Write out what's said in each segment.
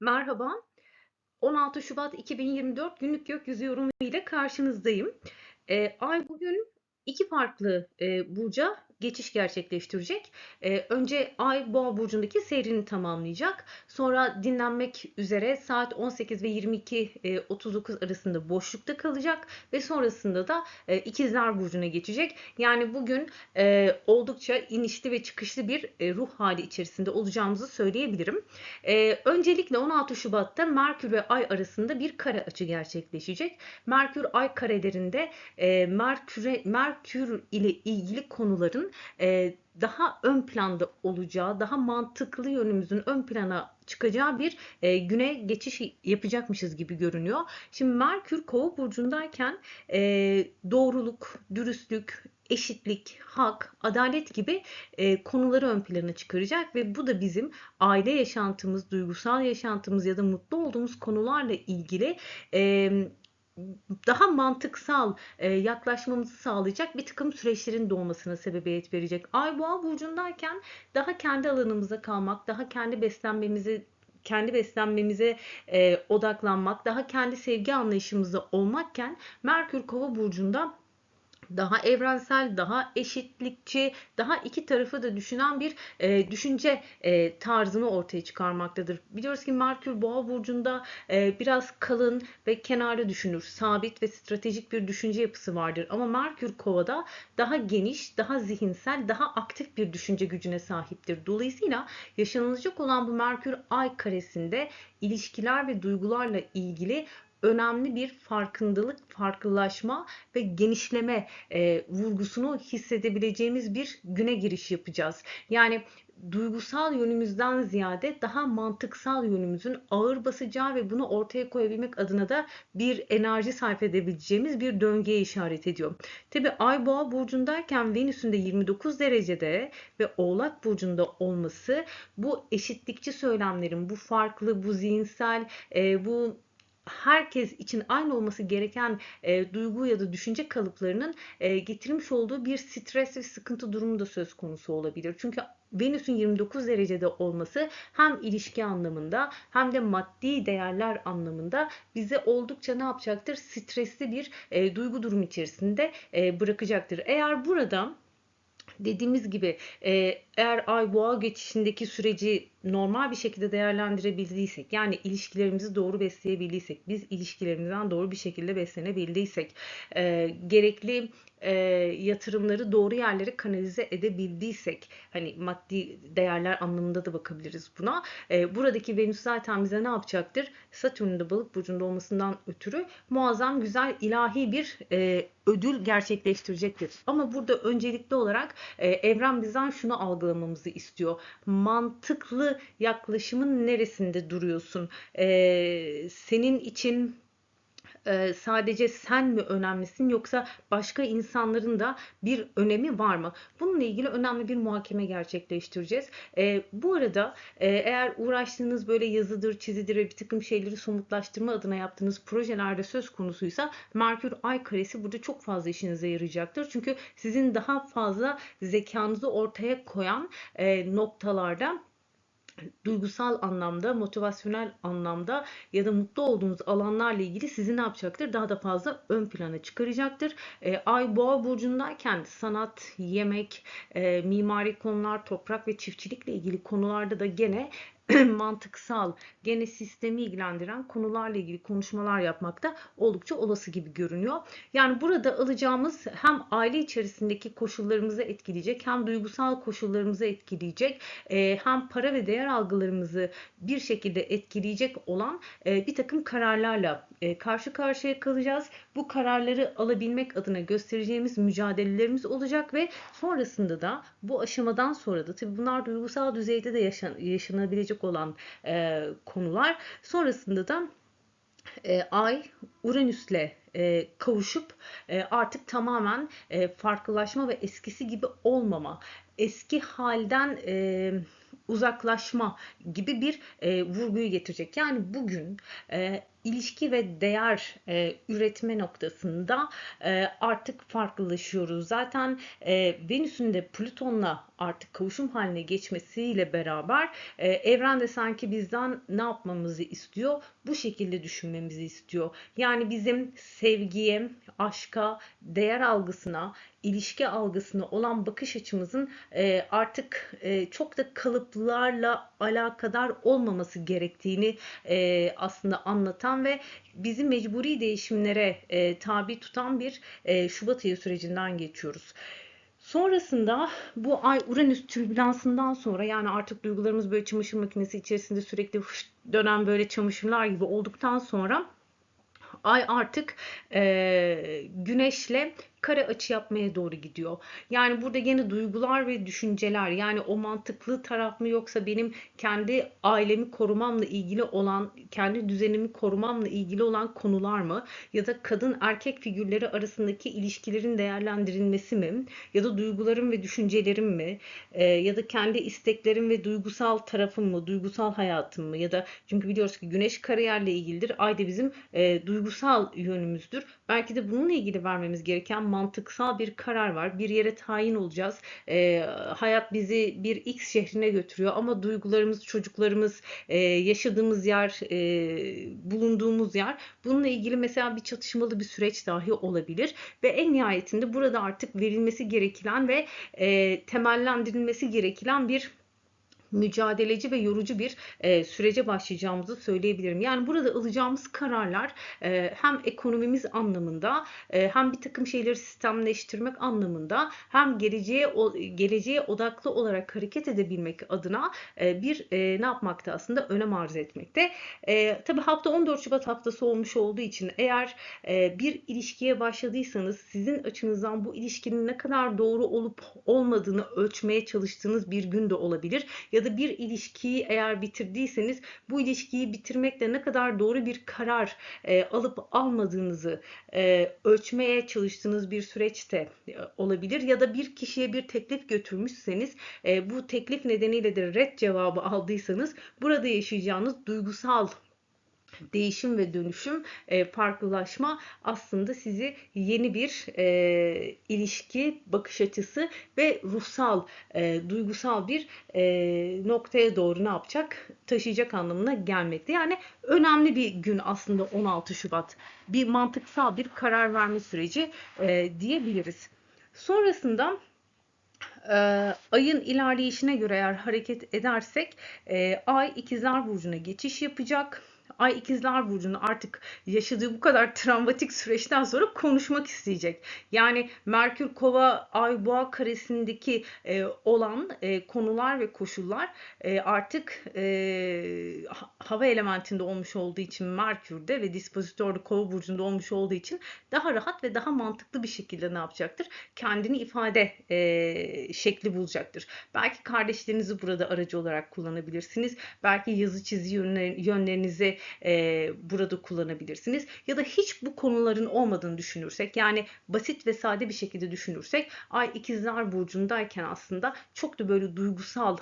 Merhaba. 16 Şubat 2024 günlük gökyüzü yorumu ile karşınızdayım. Ee, Ay bugün iki farklı e, burca geçiş gerçekleştirecek. Ee, önce Ay Boğa burcundaki seyrini tamamlayacak. Sonra dinlenmek üzere saat 18 ve 22.39 arasında boşlukta kalacak ve sonrasında da e, İkizler burcuna geçecek. Yani bugün e, oldukça inişli ve çıkışlı bir e, ruh hali içerisinde olacağımızı söyleyebilirim. E, öncelikle 16 Şubat'ta Merkür ve Ay arasında bir kare açı gerçekleşecek. Merkür Ay karelerinde e, Merkür'e Merkür ile ilgili konuların e, daha ön planda olacağı, daha mantıklı yönümüzün ön plana çıkacağı bir e, güne geçiş yapacakmışız gibi görünüyor. Şimdi Merkür Kova burcundayken e, doğruluk, dürüstlük, eşitlik, hak, adalet gibi e, konuları ön plana çıkaracak ve bu da bizim aile yaşantımız, duygusal yaşantımız ya da mutlu olduğumuz konularla ilgili e, daha mantıksal e, yaklaşmamızı sağlayacak bir takım süreçlerin doğmasına sebebiyet verecek. Ay boğa burcundayken daha kendi alanımıza kalmak, daha kendi beslenmemizi kendi beslenmemize e, odaklanmak, daha kendi sevgi anlayışımızda olmakken Merkür Kova burcunda daha evrensel, daha eşitlikçi, daha iki tarafı da düşünen bir e, düşünce e, tarzını ortaya çıkarmaktadır. Biliyoruz ki Merkür Boğa burcunda e, biraz kalın ve kenarda düşünür. Sabit ve stratejik bir düşünce yapısı vardır. Ama Merkür Kova'da daha geniş, daha zihinsel, daha aktif bir düşünce gücüne sahiptir. Dolayısıyla yaşanılacak olan bu Merkür Ay karesinde ilişkiler ve duygularla ilgili önemli bir farkındalık, farklılaşma ve genişleme e, vurgusunu hissedebileceğimiz bir güne giriş yapacağız. Yani duygusal yönümüzden ziyade daha mantıksal yönümüzün ağır basacağı ve bunu ortaya koyabilmek adına da bir enerji sarf edebileceğimiz bir döngüye işaret ediyor. Tabi Ay Boğa burcundayken Venüs'ün de 29 derecede ve Oğlak burcunda olması bu eşitlikçi söylemlerin, bu farklı, bu zihinsel, e, bu herkes için aynı olması gereken e, duygu ya da düşünce kalıplarının e, getirmiş olduğu bir stres ve sıkıntı durumu da söz konusu olabilir. Çünkü Venüs'ün 29 derecede olması hem ilişki anlamında hem de maddi değerler anlamında bizi oldukça ne yapacaktır? Stresli bir e, duygu durum içerisinde e, bırakacaktır. Eğer burada dediğimiz gibi e, eğer ay boğa geçişindeki süreci normal bir şekilde değerlendirebildiysek yani ilişkilerimizi doğru besleyebildiysek biz ilişkilerimizden doğru bir şekilde beslenebildiysek e, gerekli e, yatırımları doğru yerlere kanalize edebildiysek hani maddi değerler anlamında da bakabiliriz buna. E, buradaki Venüs zaten bize ne yapacaktır? Satürn'ün de balık burcunda olmasından ötürü muazzam güzel ilahi bir e, ödül gerçekleştirecektir. Ama burada öncelikli olarak e, evren bizden şunu algılamamızı istiyor. Mantıklı yaklaşımın neresinde duruyorsun? E, senin için sadece sen mi önemlisin yoksa başka insanların da bir önemi var mı? Bununla ilgili önemli bir muhakeme gerçekleştireceğiz. bu arada eğer uğraştığınız böyle yazıdır, çizidir ve bir takım şeyleri somutlaştırma adına yaptığınız projelerde söz konusuysa Merkür Ay karesi burada çok fazla işinize yarayacaktır. Çünkü sizin daha fazla zekanızı ortaya koyan noktalarda duygusal anlamda, motivasyonel anlamda ya da mutlu olduğunuz alanlarla ilgili sizi ne yapacaktır? Daha da fazla ön plana çıkaracaktır. E, Ay boğa burcundayken sanat, yemek, e, mimari konular, toprak ve çiftçilikle ilgili konularda da gene mantıksal, gene sistemi ilgilendiren konularla ilgili konuşmalar yapmak da oldukça olası gibi görünüyor. Yani burada alacağımız hem aile içerisindeki koşullarımızı etkileyecek, hem duygusal koşullarımızı etkileyecek, e, hem para ve değer algılarımızı bir şekilde etkileyecek olan e, bir takım kararlarla e, karşı karşıya kalacağız. Bu kararları alabilmek adına göstereceğimiz mücadelelerimiz olacak ve sonrasında da bu aşamadan sonra da tabii bunlar duygusal düzeyde de yaşan, yaşanabilecek gelecek olan e, konular. Sonrasında da e, Ay Uranüs'le e, kavuşup e, artık tamamen e, farklılaşma ve eskisi gibi olmama, eski halden e, uzaklaşma gibi bir e, vurguyu getirecek. Yani bugün e, ilişki ve değer e, üretme noktasında e, artık farklılaşıyoruz. Zaten e, Venüs'ün de Plüton'la artık kavuşum haline geçmesiyle beraber e, evren de sanki bizden ne yapmamızı istiyor? Bu şekilde düşünmemizi istiyor. Yani bizim sevgiye, aşka, değer algısına, ilişki algısına olan bakış açımızın e, artık e, çok da kalıplarla alakadar olmaması gerektiğini e, aslında anlatan ve bizi mecburi değişimlere e, tabi tutan bir e, Şubat ayı sürecinden geçiyoruz. Sonrasında bu ay Uranüs türbülansından sonra yani artık duygularımız böyle çamaşır makinesi içerisinde sürekli dönen böyle çamaşırlar gibi olduktan sonra ay artık e, güneşle kare açı yapmaya doğru gidiyor. Yani burada yine duygular ve düşünceler yani o mantıklı taraf mı yoksa benim kendi ailemi korumamla ilgili olan, kendi düzenimi korumamla ilgili olan konular mı? Ya da kadın erkek figürleri arasındaki ilişkilerin değerlendirilmesi mi? Ya da duygularım ve düşüncelerim mi? Ee, ya da kendi isteklerim ve duygusal tarafım mı? Duygusal hayatım mı? Ya da çünkü biliyoruz ki güneş kariyerle ilgilidir. Ay da bizim e, duygusal yönümüzdür. Belki de bununla ilgili vermemiz gereken mantıksal bir karar var. Bir yere tayin olacağız. E, hayat bizi bir X şehrine götürüyor ama duygularımız, çocuklarımız, e, yaşadığımız yer, e, bulunduğumuz yer bununla ilgili mesela bir çatışmalı bir süreç dahi olabilir ve en nihayetinde burada artık verilmesi gereken ve e, temellendirilmesi gereken bir mücadeleci ve yorucu bir e, sürece başlayacağımızı söyleyebilirim. Yani burada alacağımız kararlar e, hem ekonomimiz anlamında e, hem bir takım şeyleri sistemleştirmek anlamında hem geleceğe o, geleceğe odaklı olarak hareket edebilmek adına e, bir e, ne yapmakta aslında önem arz etmekte. E, tabii hafta 14 Şubat haftası olmuş olduğu için eğer e, bir ilişkiye başladıysanız sizin açınızdan bu ilişkinin ne kadar doğru olup olmadığını ölçmeye çalıştığınız bir gün de olabilir. Ya da bir ilişkiyi eğer bitirdiyseniz bu ilişkiyi bitirmekle ne kadar doğru bir karar e, alıp almadığınızı e, ölçmeye çalıştığınız bir süreçte e, olabilir. Ya da bir kişiye bir teklif götürmüşseniz e, bu teklif nedeniyle de red cevabı aldıysanız burada yaşayacağınız duygusal değişim ve dönüşüm, e, farklılaşma aslında sizi yeni bir e, ilişki, bakış açısı ve ruhsal, e, duygusal bir noktaya doğru ne yapacak? Taşıyacak anlamına gelmekte. Yani önemli bir gün aslında 16 Şubat. Bir mantıksal bir karar verme süreci diyebiliriz. Sonrasında ayın ilerleyişine göre eğer hareket edersek ay ikizler burcuna geçiş yapacak. Ay ikizler burcunu artık yaşadığı bu kadar travmatik süreçten sonra konuşmak isteyecek. Yani Merkür Kova Ay Boğa karesindeki e, olan e, konular ve koşullar e, artık e, hava elementinde olmuş olduğu için Merkür'de ve dispozitörde Kova burcunda olmuş olduğu için daha rahat ve daha mantıklı bir şekilde ne yapacaktır? Kendini ifade e, şekli bulacaktır. Belki kardeşlerinizi burada aracı olarak kullanabilirsiniz. Belki yazı çizi yönlerinizi e, burada kullanabilirsiniz. Ya da hiç bu konuların olmadığını düşünürsek yani basit ve sade bir şekilde düşünürsek Ay ikizler burcundayken aslında çok da böyle duygusal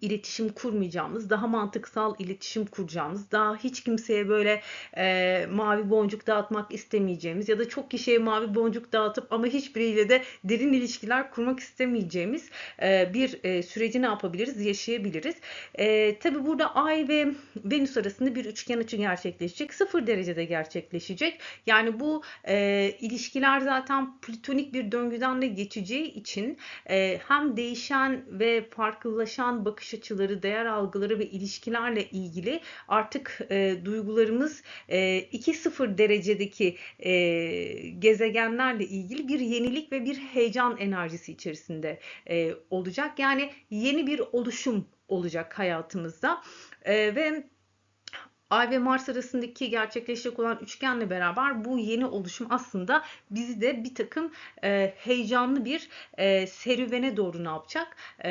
iletişim kurmayacağımız, daha mantıksal iletişim kuracağımız, daha hiç kimseye böyle e, mavi boncuk dağıtmak istemeyeceğimiz ya da çok kişiye mavi boncuk dağıtıp ama hiçbiriyle de derin ilişkiler kurmak istemeyeceğimiz e, bir e, süreci ne yapabiliriz? Yaşayabiliriz. E, tabii burada Ay ve Venüs arasında bir üçgen açı gerçekleşecek. Sıfır derecede gerçekleşecek. Yani bu e, ilişkiler zaten plütonik bir döngüden de geçeceği için e, hem değişen ve farklılaşan bakış açıları, değer algıları ve ilişkilerle ilgili artık e, duygularımız e, 2-0 derecedeki e, gezegenlerle ilgili bir yenilik ve bir heyecan enerjisi içerisinde e, olacak. Yani yeni bir oluşum olacak hayatımızda e, ve Ay ve Mars arasındaki gerçekleşecek olan üçgenle beraber bu yeni oluşum aslında bizi de bir takım e, heyecanlı bir e, serüvene doğru ne yapacak? E,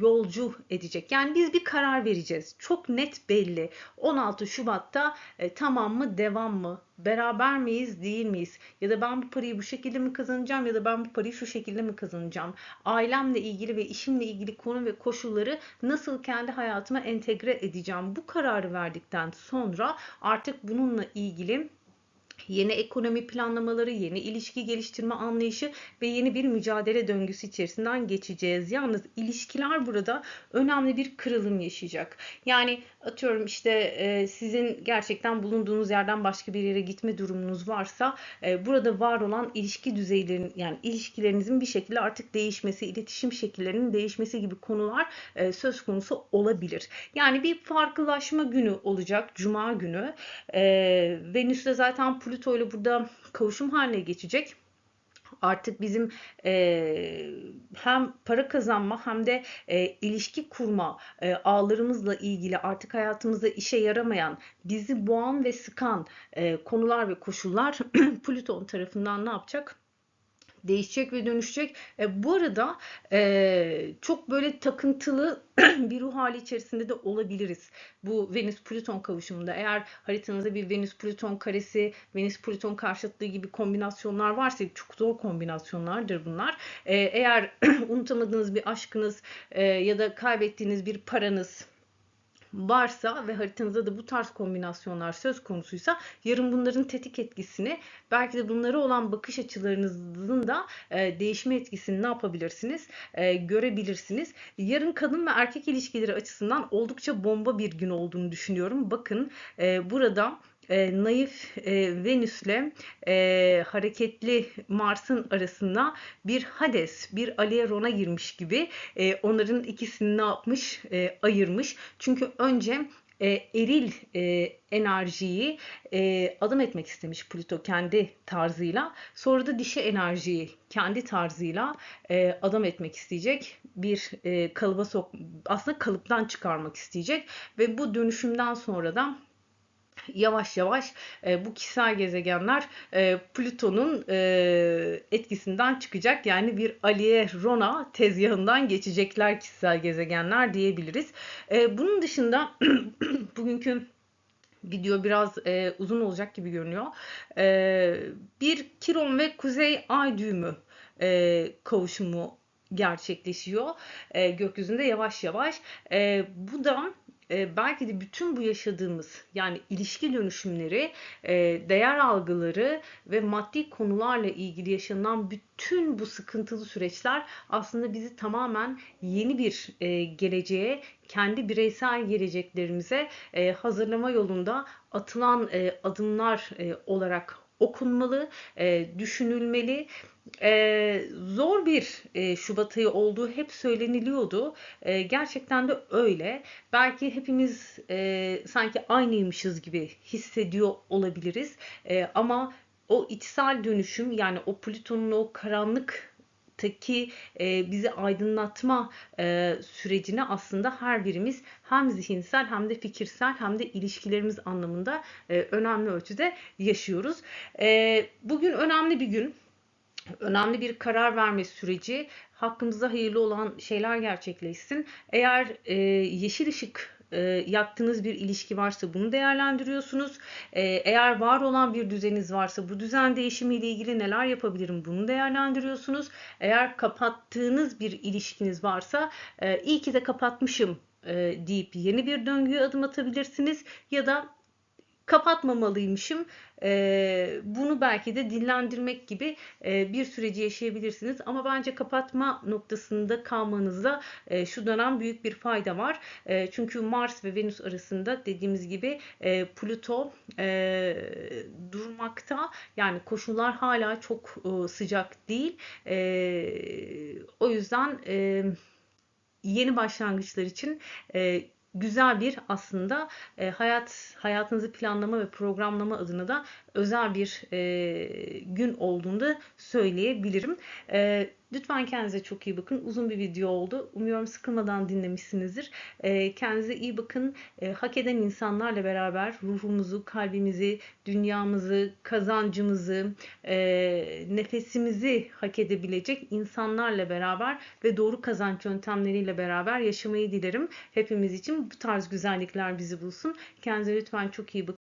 yolcu edecek. Yani biz bir karar vereceğiz. Çok net belli. 16 Şubat'ta e, tamam mı devam mı? Beraber miyiz değil miyiz? Ya da ben bu parayı bu şekilde mi kazanacağım ya da ben bu parayı şu şekilde mi kazanacağım? Ailemle ilgili ve işimle ilgili konu ve koşulları nasıl kendi hayatıma entegre edeceğim? Bu kararı verdikten sonra artık bununla ilgili yeni ekonomi planlamaları, yeni ilişki geliştirme anlayışı ve yeni bir mücadele döngüsü içerisinden geçeceğiz. Yalnız ilişkiler burada önemli bir kırılım yaşayacak. Yani atıyorum işte e, sizin gerçekten bulunduğunuz yerden başka bir yere gitme durumunuz varsa e, burada var olan ilişki düzeylerin yani ilişkilerinizin bir şekilde artık değişmesi, iletişim şekillerinin değişmesi gibi konular e, söz konusu olabilir. Yani bir farklılaşma günü olacak Cuma günü. E, Venüs'te zaten Plüto ile burada kavuşum haline geçecek artık bizim e, hem para kazanma hem de e, ilişki kurma e, ağlarımızla ilgili artık hayatımızda işe yaramayan, bizi boğan ve sıkan e, konular ve koşullar Plüton tarafından ne yapacak? Değişecek ve dönüşecek. E, bu arada e, çok böyle takıntılı bir ruh hali içerisinde de olabiliriz. Bu Venüs-Plüton kavuşumunda eğer haritanızda bir Venüs-Plüton karesi, Venüs-Plüton karşıtlığı gibi kombinasyonlar varsa çok zor kombinasyonlardır bunlar. E, eğer unutamadığınız bir aşkınız e, ya da kaybettiğiniz bir paranız varsa ve haritanızda da bu tarz kombinasyonlar söz konusuysa yarın bunların tetik etkisini belki de bunlara olan bakış açılarınızın da e, değişme etkisini ne yapabilirsiniz? E, görebilirsiniz. Yarın kadın ve erkek ilişkileri açısından oldukça bomba bir gün olduğunu düşünüyorum. Bakın e, burada e, naif e, Venüs'le e, hareketli Mars'ın arasında bir Hades, bir Alieron'a girmiş gibi e, onların ikisini ne yapmış? E, ayırmış. Çünkü önce e, eril e, enerjiyi e, adım etmek istemiş Plüto kendi tarzıyla. Sonra da dişi enerjiyi kendi tarzıyla e, adım etmek isteyecek. Bir e, kalıba sok aslında kalıptan çıkarmak isteyecek ve bu dönüşümden sonra da yavaş yavaş e, bu kişisel gezegenler e, Plüton'un e, etkisinden çıkacak. Yani bir Aliye Rona tezgahından geçecekler kişisel gezegenler diyebiliriz. E, bunun dışında bugünkü video biraz e, uzun olacak gibi görünüyor. E, bir Kiron ve Kuzey Ay düğümü e, kavuşumu gerçekleşiyor e, gökyüzünde yavaş yavaş. E, bu da e, belki de bütün bu yaşadığımız yani ilişki dönüşümleri, e, değer algıları ve maddi konularla ilgili yaşanan bütün bu sıkıntılı süreçler aslında bizi tamamen yeni bir e, geleceğe, kendi bireysel geleceklerimize e, hazırlama yolunda atılan adımlar olarak okunmalı, e, düşünülmeli. E, zor bir e, Şubat ayı olduğu hep söyleniliyordu. E, gerçekten de öyle. Belki hepimiz e, sanki aynıymışız gibi hissediyor olabiliriz. E, ama o içsel dönüşüm yani o Plüton'un o karanlık ki e, bizi aydınlatma e, sürecini aslında her birimiz hem zihinsel hem de fikirsel hem de ilişkilerimiz anlamında e, önemli ölçüde yaşıyoruz. E, bugün önemli bir gün. Önemli bir karar verme süreci. Hakkımızda hayırlı olan şeyler gerçekleşsin. Eğer e, yeşil ışık e, yaktığınız bir ilişki varsa bunu değerlendiriyorsunuz. E, eğer var olan bir düzeniniz varsa bu düzen değişimiyle ilgili neler yapabilirim bunu değerlendiriyorsunuz. Eğer kapattığınız bir ilişkiniz varsa e, iyi ki de kapatmışım deyip yeni bir döngüye adım atabilirsiniz ya da kapatmamalıymışım. E, bunu belki de dillendirmek gibi e, bir süreci yaşayabilirsiniz. Ama bence kapatma noktasında kalmanızda e, şu dönem büyük bir fayda var. E, çünkü Mars ve Venüs arasında dediğimiz gibi e, Plüto e, durmakta. Yani koşullar hala çok e, sıcak değil. E, o yüzden e, yeni başlangıçlar için e, güzel bir aslında e, hayat hayatınızı planlama ve programlama adına da özel bir e, gün olduğunu da söyleyebilirim. E, lütfen kendinize çok iyi bakın. Uzun bir video oldu. Umuyorum sıkılmadan dinlemişsinizdir. E, kendinize iyi bakın. E, hak eden insanlarla beraber ruhumuzu, kalbimizi, dünyamızı, kazancımızı, e, nefesimizi hak edebilecek insanlarla beraber ve doğru kazanç yöntemleriyle beraber yaşamayı dilerim. Hepimiz için bu tarz güzellikler bizi bulsun. Kendinize lütfen çok iyi bakın.